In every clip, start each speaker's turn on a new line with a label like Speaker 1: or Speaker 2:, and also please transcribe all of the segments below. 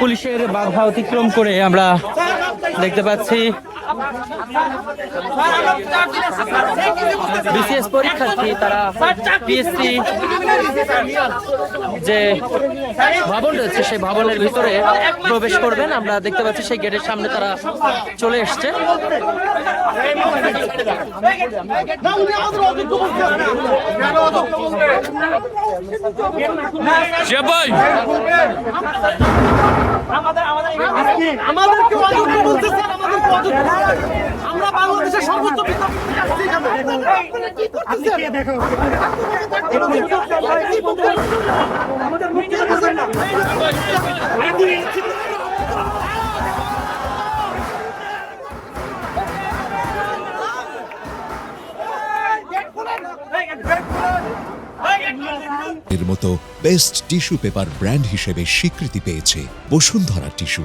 Speaker 1: পুলিশের বাধা অতিক্রম করে আমরা দেখতে পাচ্ছি বিসিএস পরীক্ষার্থী তারা পিএসসি যে ভবন রয়েছে, সেই ভবনের ভিতরে প্রবেশ করবেন। আমরা দেখতে পাচ্ছি সেই গেটের সামনে তারা চলে এসছে।
Speaker 2: আমাদেরকে অযোগ্য বলতে স্যার আমাদেরকে অযোগ্য আমরা বাংলাদেশের সর্বোচ্চ। আমাদের
Speaker 3: এর মতো বেস্ট টিস্যু পেপার ব্র্যান্ড হিসেবে স্বীকৃতি পেয়েছে বসুন্ধরা টিস্যু।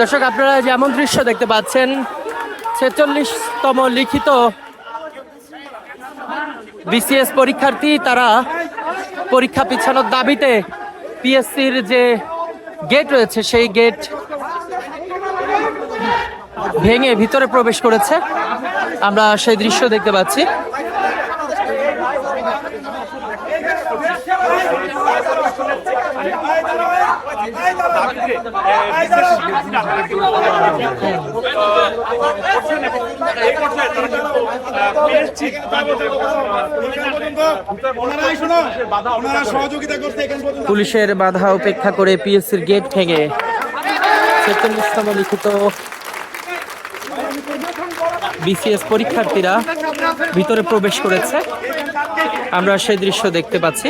Speaker 1: দর্শক, আপনারা যেমন দৃশ্য দেখতে পাচ্ছেন, ছেচল্লিশতম লিখিত বিসিএস পরীক্ষার্থী, তারা পরীক্ষা পিছানোর দাবিতে পিএসসির যে গেট রয়েছে, সেই গেট ভেঙে ভিতরে প্রবেশ করেছে। আমরা সেই দৃশ্য দেখতে পাচ্ছি। পুলিশের বাধা উপেক্ষা করে পিএসসির গেট ভেঙে ছেচল্লিশতম লিখিত বিসিএস পরীক্ষার্থীরা ভিতরে প্রবেশ করেছে। আমরা সেই দৃশ্য দেখতে পাচ্ছি।